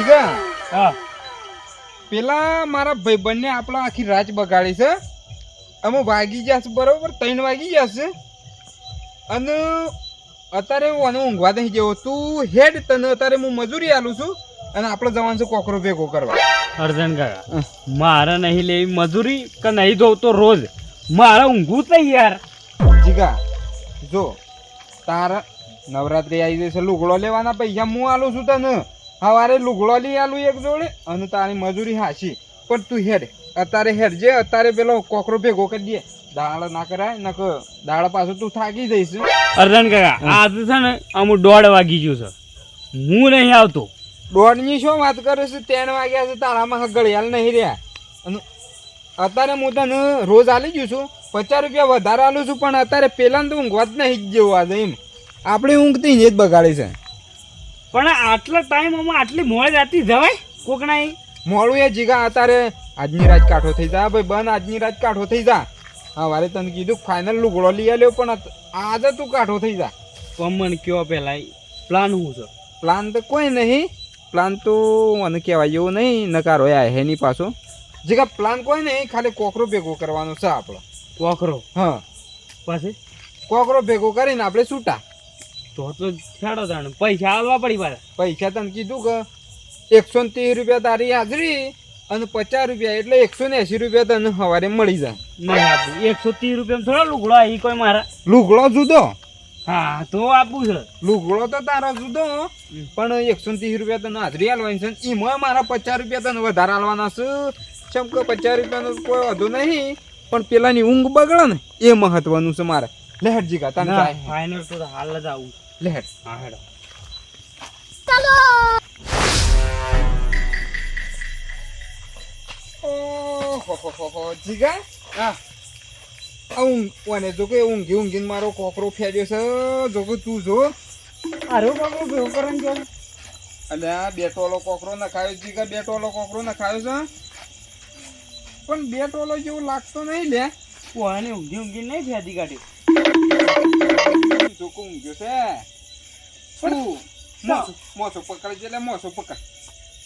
જીગા હા? પેલા મારા ભાઈબંધને આપણા આખી રાત બગાડી છે. અમે વાગી જશે બરોબર ત્રણ વાગી જશે અને અત્યારે હું આને ઊંઘવા નહીં જેવો તું હેડ તને અત્યારે હું મજૂરી આલું છું અને આપણે જવાનું છે કોકરો ભેગો કરવા. અર્જન કાકા મારે નહીં લેવી મજૂરી કે નહીં જોઉં તો રોજ. મારે ઊંઘવું જ નહીં યાર. જીગા જો તારા નવરાત્રી આવી જશે લુગડો લેવાના પૈસા હું આલું છું તને. સવારે લુગડો લઈ આલું એક જોડે અને તારી મજૂરી હાશી પણ તું હેડ અત્યારે હેડ જે અત્યારે પેલો કોકરો ભેગો કરી દે. દાળ ના કરાય નક દાળ પાછું તું થાકી જઈશ. અર્જન કાકા આજ છે ને અમુક દોઢ વાગી ગયું છે. હું નહીં આવતો. દોઢની શું વાત કરે છે? ત્રણ વાગ્યા છે તારામાં ગળિયાલ નહીં રહ્યા. અને અત્યારે હું તને રોજ આલી ગયું છું. પચાસ રૂપિયા વધારે આલું છું પણ અત્યારે પેલા તો ઊંઘવા જ નહીં જેવું આજે એમ. આપણે ઊંઘતી જ બગાડી છે. પણ આટલા ટાઈમ અમે આટલી મોડે રાતી જવાય કોક નહીં મોડું એ જીગા અત્યારે આજની રાત કાઠો થઈ જા ભાઈ બન આજની રાત કાઠો થઈ જા. હા વારે તને કીધું ફાઇનલ લુગડો લઈ આવ્યો પણ આજે તું કાઠો થઈ જા. પણ મને કયો પેલા પ્લાન શું છે? પ્લાન તો કોઈ નહીં. પ્લાન તો મને કહેવાય એવું નહીં નકારો આ હે નહીં પાછો. જીગા પ્લાન કોઈ નહીં ખાલી કોકરો ભેગો કરવાનો છે આપણો. કોકરો? હા. પછી? કોકરો ભેગો કરીને આપણે છૂટા તો તો છેડો તાણે. પૈસા આવવા પડી પાછા. પૈસા તને કીધું કે એકસો ત્રીસ રૂપિયા તારી હાજરી અને પચાસ રૂપિયા એટલે એકસો ને એસી રૂપિયા તને સવારે મળી જાય. નહીં આપું. એકસો ત્રીસ રૂપિયા થોડો લુગડો આવી કોઈ મારા. લુગડો જુદો. હા તો આપું છે. લુગડો તો તારો જુદો. પણ એકસો ત્રીસ રૂપિયા તને હાજરી હાલવાની છે એમાં મારા પચાસ રૂપિયા તને વધારે હાલવાના છે. ચમ કે પચાસ રૂપિયાનો કોઈ વધુ નહીં પણ પેલાની ઊંઘ બગડે ને એ મહત્વનું છે મારે. લેહટ જીગા તને ફાઇનલ તો હાલ જ આવું. લેહટ હા હેડો. ઓહોહોહો, જીગા. હા. આ ઊંઘ ઓને જો કે ઊંઘી ઊંઘીને મારો કોકરો ફેર્યો છે. જો કે તું જો. અરે બાબુ ભેગો કરવાનું જો અને આ બે ટોલો કોકરો નખાયો જીગા બે ટોલો કોકરો નખાયો છે. પણ બે ટોલો જેવું લાગતો નહીં લે. કોને ઊંઘી ઊંઘી નહીં ફેદી કાઢી જોકો ઊંઘ્યો છે. શું? મોસો મોસો પકડ છે એટલે મોસો પકડ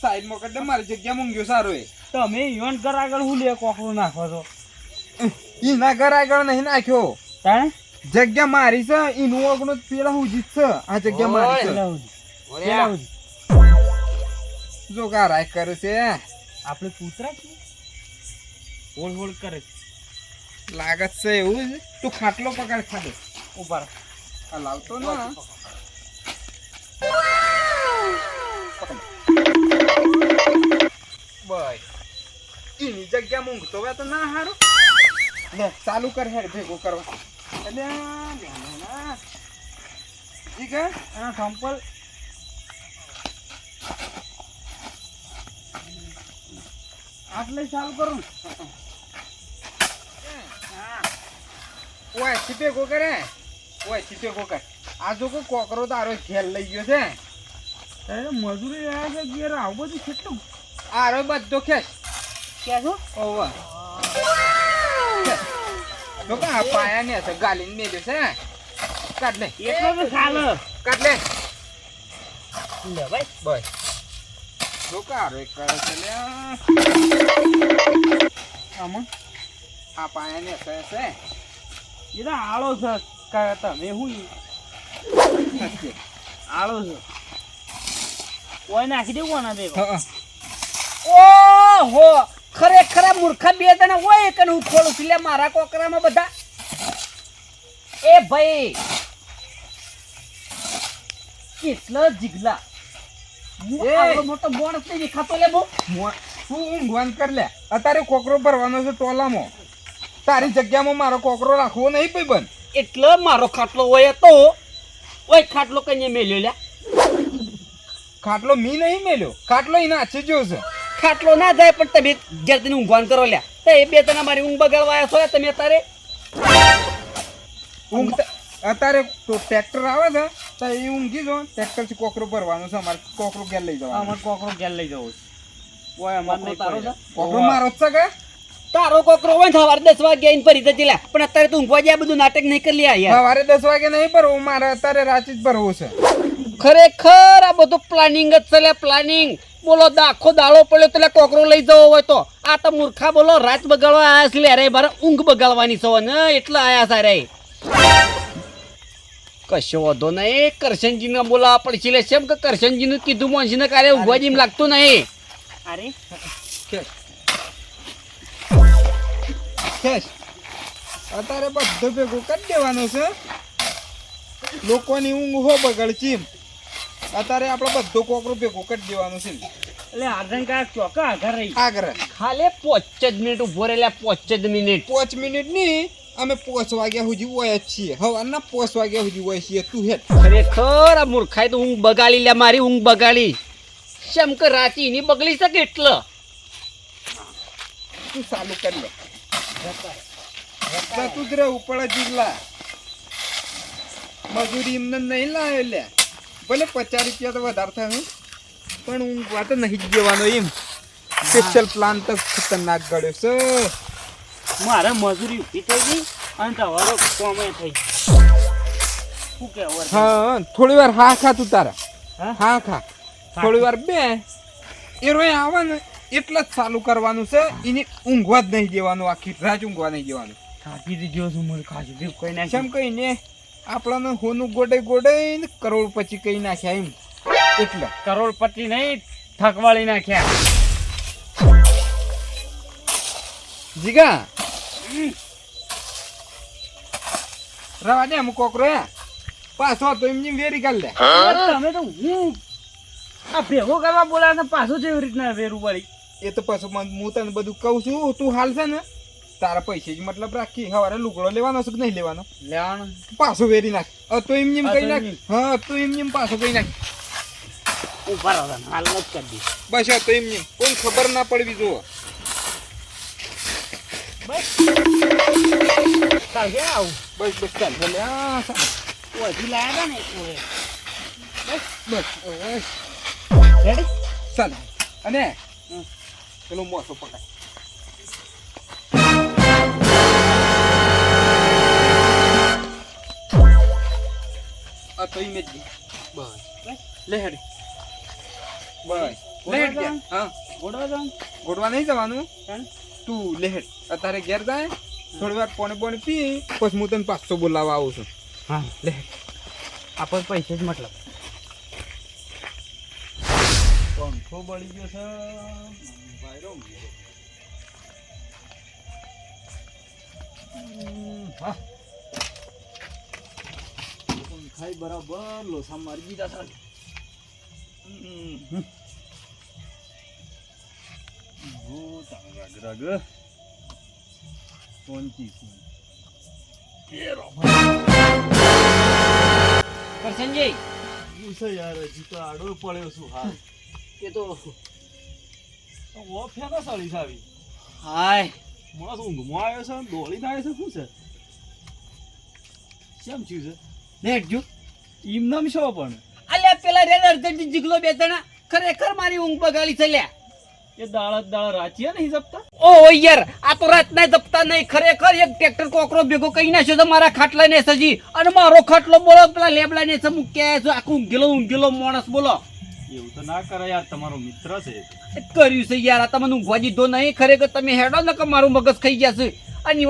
સાઈડમાં કરી દે મારી જગ્યા મૂંગ્યો સારો એ. તમે યોન કર આગળ હું લે કોકરો નાખો છો? ઈ ના ઘર આગળ નહીં નાખ્યો. તાણે જગ્યા મારી છે ઈનું ઓગણું પેલા હું છે. આ જગ્યા મારી છે. પેલા. જો કરે છે. આપણે કૂતરા છીએ હોળ હોળ કરે છે. લાગત છે એવું તું ખાટલો પકડ ખાડે ઊભા રહો. આ લાવતો ના. એની જગ્યા મૂંઘતો હોય તો ના હારો. લે, ચાલુ કર હેડ ભેગો કરવા. એટલે આટલે ચાલુ કરું ઓયથી ગોકર હે ઓયથી ગોકર કર આ જો કોઈ કોકરો તારો ખેલ લઈ ગયો છે. અરે મજૂરી રહ્યા છે ઘેર આવું બધું કેટલું? આરો બધો ખેંચ. ક્યાં છો ઓવા. જો કે આ પાયા ને છે ગાલીને મેલ્યો છે કાઢ લે. એટલો તો ચાલે કાઢ લે. લે ભાઈ. બસ જો કે આરો એક કરે છે લે. આમાં? આ પાયા ને છે છે એ તો આળો છે કા તમે હું આળો છે. ઓય નાખી દેવું ના દેવો હા હો. ખરેખર મૂર્ખા બે જણા હોય કે હું ખોલું છું લે મારા કોકરામાં બધા. એ ભાઈ કેટલો જીગલા. હું મોટો માણસ નહીં દેખાતો લે બહુ. તું ઊંઘવાન કર લે? અત્યારે કોકરો ભરવાનો છે ટોલામાં તારી જગ્યામાં મારો કોકરો રાખવો નહીં ભાઈ બન એટલો મારો ખાટલો હોય તો. ઓય ખાટલો કઈ મેલ્યો લ્યા. ખાટલો મી નહીં મેલ્યો. ખાટલો એના હાથે જેવો છે. ખાટલો ના જાય પણ તમે ઘેર તને ઊંઘવાન કરો લ્યા. તો એ બે તને મારી ઊંઘ બગાડવા આવ્યા છો તમે અત્યારે? ઊંઘ અત્યારે તો ટ્રેક્ટર આવે છે તો એ ઊંઘી જો. ટ્રેક્ટરથી કોકરો ભરવાનો છે અમારે કોકરો ઘેર લઈ જવાનો અમારે કોકરો ઘેર લઈ જવો છે. ઓય અમારે નહીં તારો. કોકરો મારો જ છે કે? તારો કોકરો હોય સવારે દસ વાગે આવીને ફરી જતી લે પણ અત્યારે તું ઊંઘવા જાય બધું નાટક નહીં કરી લે યાર. સવારે દસ વાગે નહીં ભરવું મારે અત્યારે રાતે જ ભરવું છે. ખરેખર આ બધું પ્લાનિંગ જ છે પ્લાનિંગ બોલો દાખો દાળો પડ્યો તો કોકરો લઈ જવો હોય તો. આ તો મૂર્ખા બોલો રાત બગાડવા આયા છે અરે મારે ઊંઘ બગાડવાની છો ને એટલે આયા સારે કશો વધો નહીં કરશનજીને બોલાવા પડશે લે કેમ કે કરશનજીનું કીધું મોનસીને કાલે ઊંઘવા જેમ લાગતું નહીં. અરે. અત્યારે બધું ભેગું કરી દેવાનું છે. લોકોની ઊંઘ હો બગડચી અત્યારે આપણે બધું કોકરો ભેગું કરી દેવાનું છે એટલે આધન કાર્ડ ચોકા આધાર રહી. આગળ ખાલી પોચ જ મિનિટ ઊભો રહેલા પોચ જ મિનિટ. પાંચ મિનિટની અમે પોચ વાગ્યા સુધી હોય જ છીએ. હવારના પોચ વાગ્યા સુધી હોય છીએ. તું હેઠ. ખરેખર આ મૂર્ખાઈ તો ઊંઘ બગાડી લે મારી ઊંઘ બગાડી. શેમ કે રાતી ની બગડી શકે એટલે? તું ચાલુ કરી લે. તું જ રહે ઉપર જિલ્લા મજૂરી એમને નહીં લાવે લે. ભલે પચાસ રૂપિયા તો વધારે થાય પણ હું વાત નહીં જ જવાનો એમ. સ્પેશિયલ પ્લાન તો ખતરનાક ગળ્યો છે. મારે મજૂરી ઊભી થઈ ગઈ અને તમારો કોમે થઈ કહેવું હા થોડી વાર હા ખા તું તારા. હા? હા ખા. થોડી વાર બે. એ રોય આવે ને એટલે જ ચાલુ કરવાનું છે. એને ઊંઘવા જ નહીં દેવાનું. આખી રાજ ઊંઘવા નહીં દેવાનું. થાકી દીધો છું મને બી કોઈ ના કઈ કહીને આપણને હોનું ગોડે ગોડે ને કહી પછી નાખ્યા એમ. એટલે. કરોડપતિ નહીં થકવાળી નાખ્યા. જીગા. રવા દે અમુક કોકરો હે. પાછો તો એમની વેરી કાઢ લે. તમે તો હું? આ ભેગો કરવા બોલા ને પાછું છે એવી રીતના વેરું વળી. એ તો પાછું હું તને બધું કહું છું તું હાલ છે ને તારા પૈસે જ મતલબ રાખી. હવારે લુગડો લેવાનો છે કે નહીં લેવાનો? લેવાનું. પાછો વેરી નાખ. તો એમ એમ કઈ નાખ. હા તો એમ એમ પાછો કઈ નાખ. ઊભા રહો હાલ જ કરી દી બસ તો એમ એમ કોઈ ખબર ના પડવી જુઓ ચાલ કે આવું? બસ બસ ચાલ ભલે. આ ચાલ. ઓછી લાયા ને. બસ. બસ રેડી ચાલ. અને. પેલો મોસો પકડ. આ તો ઇમેજ બસ. લે હેડ. બસ. લે હેડ ગયા. હા. ગોડવા જવાનું ગોડવા નહીં જવાનું? તું લે હેડ. અત્યારે ઘેર જાય થોડી વાર પોણે પોણે પી પછી હું તને પાછો બોલાવવા આવું છું. હા. લે આપણ પૈસે જ મતલબ. પંખો બળી ગયો છે. વાયરો હા. પંખાય બરાબર લોસા મારી દીધા. રગ રગ. યાર હજી તો આડો પડ્યો છું હા. એ તો ઓ ફેના સાડી સાવી હાય. માણસ ઊંઘમાં આવ્યો છે દોડીને થાય છે શું છે? કેમ થયું છે? નેટ જો. ઈમ નામ શું પણ અલ્યા પેલા રેડ અર્જન્ટ જીગલો બે જણા ખરેખર મારી ઊંઘ બગાડી છે લ્યા. એ દાળ દાળ રાચિયા નહીં જપતા? ઓ યાર આ તો રાતના જપતા નહીં. ખરેખર એક ટ્રેક્ટર કોકરો ભેગો કરી નાખ્યો તો મારા ખાટલા ને સજી. અને મારો ખાટલો બોલો પેલા લેબલા ને મૂક્યા છે આખું ઊંઘેલો ઊંઘેલો માણસ બોલો. એવું તો ના કરે યાર તમારો મિત્ર છે કર્યું છે યાર આ તમને ઊંઘવા દીધો નહીં. ખરેખર તમે હેડો ને કે મારું મગજ ખાઈ ગયા છે. અને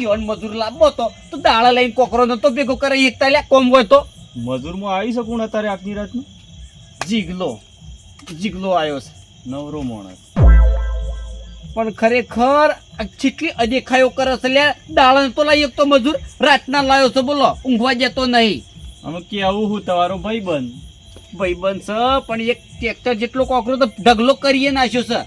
ઈવન મજૂર લાવવો તો તો દાળા લઈને કોકરો નતો ભેગો કરે એકતા લે કોમ હોય તો. મજૂરમાં આવી શકું ને અત્યારે આખી રાતનું? જીગલો જીગલો આવ્યો છે. નવરો માણસ. પણ ખરેખર આ અદેખાયો કરે છે લે દાળા તો લાવી એક તો મજૂર રાતના લાવ્યો છે બોલો ઊંઘવા જતો નહીં. અમે કેવું હું તમારો ભાઈ બંધ ભાઈબંધ છે પણ એક ટ્રેક્ટર જેટલો કોકરો તો ઢગલો કરીએ નાખ્યો છે.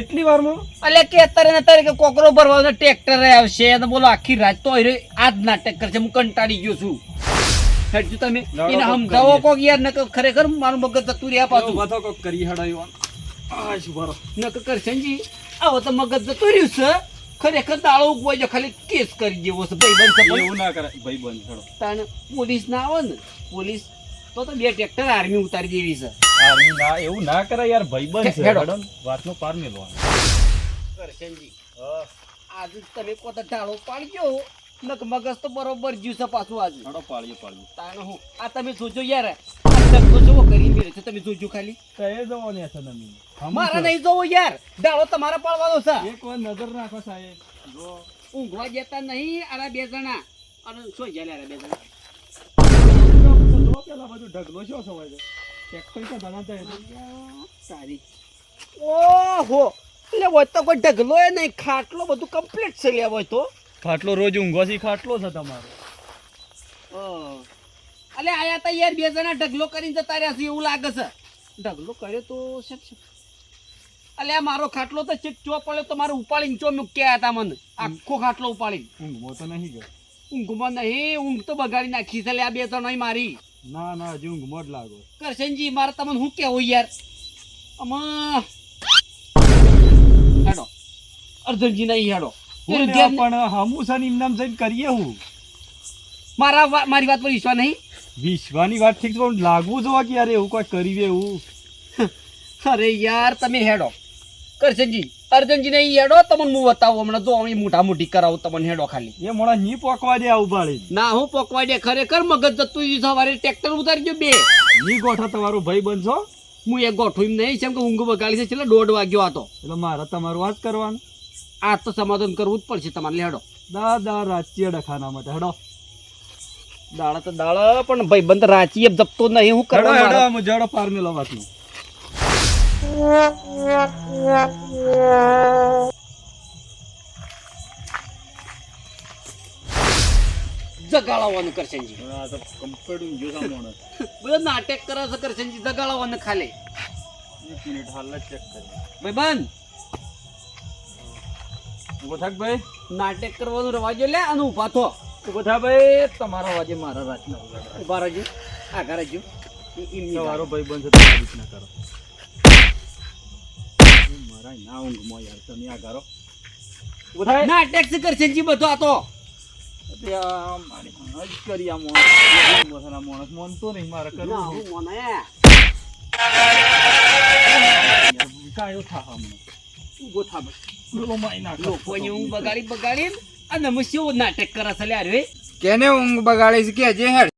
એટલી વારમાં? એટલે કે અત્યારે ને અત્યારે કે કોકરો ભરવા ટ્રેક્ટર આવશે. અને બોલો આખી રાત તો આ જ નાટક કરશે હું કંટાળી ગયો છું. હેડજો તમે. એને સમજાવો. કોક યાર નકર ખરેખર મારું મગજ જતું રહ્યા પાછું. વાતો કોક કરી હડાયો. આ શું બરો નકર કરશનજી આવો તો મગજ જતું રહ્યું છે. ખરેખર દાળો ઉગવાઈ જો ખાલી કેસ કરી દેવો છે ભાઈ બંધ એવું ના કરાય. ભાઈ બંધ છોડો તાણે પોલીસ ના આવે ને પોલીસ તો તો બે ટ્રેક્ટર આર્મી ઉતારી દેવી છે. ના એવું ના કરાય યાર ભાઈ બંધ છે. હેડો. વાતનો પાર મેલવાનો કરશનજી આજે તમે પોતે ઢાળો પાડજો નક મગજ તો બરોબર જ્યું છે પાછું આજે. હડો પાળીએ પાળીએ તાણે હું આ તમે સોચો યાર. ધક્કો જોવો કરી મેળ છે તમે જોજો ખાલી. તો એ જવો ને છે તમે મારા નહીં જોવો યાર. દાડો તમારા પાડવાનો છે. એક વાર નજર નાખો સાહેબ. જો. ઊંઘવા જતા નહીં આરા બે જણા. અને શું જાય બે જણા? પેલા બધું ઢગલો સવાય છે? ટ્રેક્ટર તો જાય. સારી. ઓહો. એટલે હોય તો કોઈ ઢગલો એ નહીં. ખાટલો બધું કમ્પ્લીટ છે લે હોય તો. ખાટલો રોજ ઊંઘવાથી ખાટલો છે તમારો. ઓહ. અલે આયા તા યાર બે જણા ઢગલો કરીને જતા રહ્યા છે. એવું લાગે છે. ઢગલો કર્યો તો શેક શેક. અલે આ મારો ખાટલો તો ચેક ચો પડ્યો. તો મારે ઉપાડીને ચો મૂક્યા હતા મને? આખો ખાટલો ઉપાડીને. ઊંઘવો તો નહીં ગયો. ઊંઘમાં નહીં. ઊંઘ તો બગાડી નાખી છે લે આ બે ત્રણ મારી. ના ના હજી ઊંઘ મોડ લાગો કરશનજી મારે તમને શું કેવું યાર? આમાં હેડો. અર્જુનજી નહીં હેડો. હું પણ હમું છે ને જઈને કરીએ હું. મારા મારી વાત પર વિશ્વાસ નહીં? વિશ્વાની વાત ઠીક પણ લાગવું જોવા કે યાર એવું કોઈ કરી એવું. અરે યાર તમે હેડો. કરશનજી અર્જનજીને હેડો તમને હું બતાવું. હમણાં જો અહીં મોટા મોટી કરાવું તમને હેડો ખાલી. એ મોડા ની પોકવા દે આવું પાડી ના હું પોકવા દે ખરેખર મગજ જતું ઈ સવારે ટ્રેક્ટર ઉતારી ગયો બે. ની ગોઠા તમારો ભાઈ બનશો? હું એક ગોઠું એમ નહીં છે કે ઊંઘ બગાડી છે છેલ્લે દોઢ વાગ્યો હતો એટલે મારે તમારું વાત કરવાનું. આ તો સમાધાન કરવું જ પડશે તમારે હેડો. દાદા રાજ્ય ડખાના માટે હેડો. દાડા તો દાડા પણ ભાઈ બંધ રાચી જપતો નહીં હું હેડો કરવા હેડો પાર મેલો વાતનું. જગાડવાનું કરશનજી આ આ બધો નાટક કરે છે કરશનજી જગાડવાનું ખાલી. એક મિનિટ હાલ ચેક કરી ભાઈ બંધ. ઊભો થાક ભાઈ. નાટક કરવાનું રવાજો લે અને ઊભા થો. ઊભો થા ભાઈ તમારા વાજે મારા રાતના ઊભા રહેજો. એ- એમની તમારો ભાઈ બંધ રીતના કરો. મારા ના ઊંઘમાં યાર તમે આ કરો ના ટેક્સ નાટક છે કરશનજી બધો આ તો. જ માણસ. માનતો નહીં મારે કરવું. મને. કાયો થા હમણાં ઊભો થા. લોકોની ઊંઘ બગાડી બગાડી અને અમે નાટક કરે છે લે અરે કેને ઊંઘ બગાડે છે? કે જે હેડ.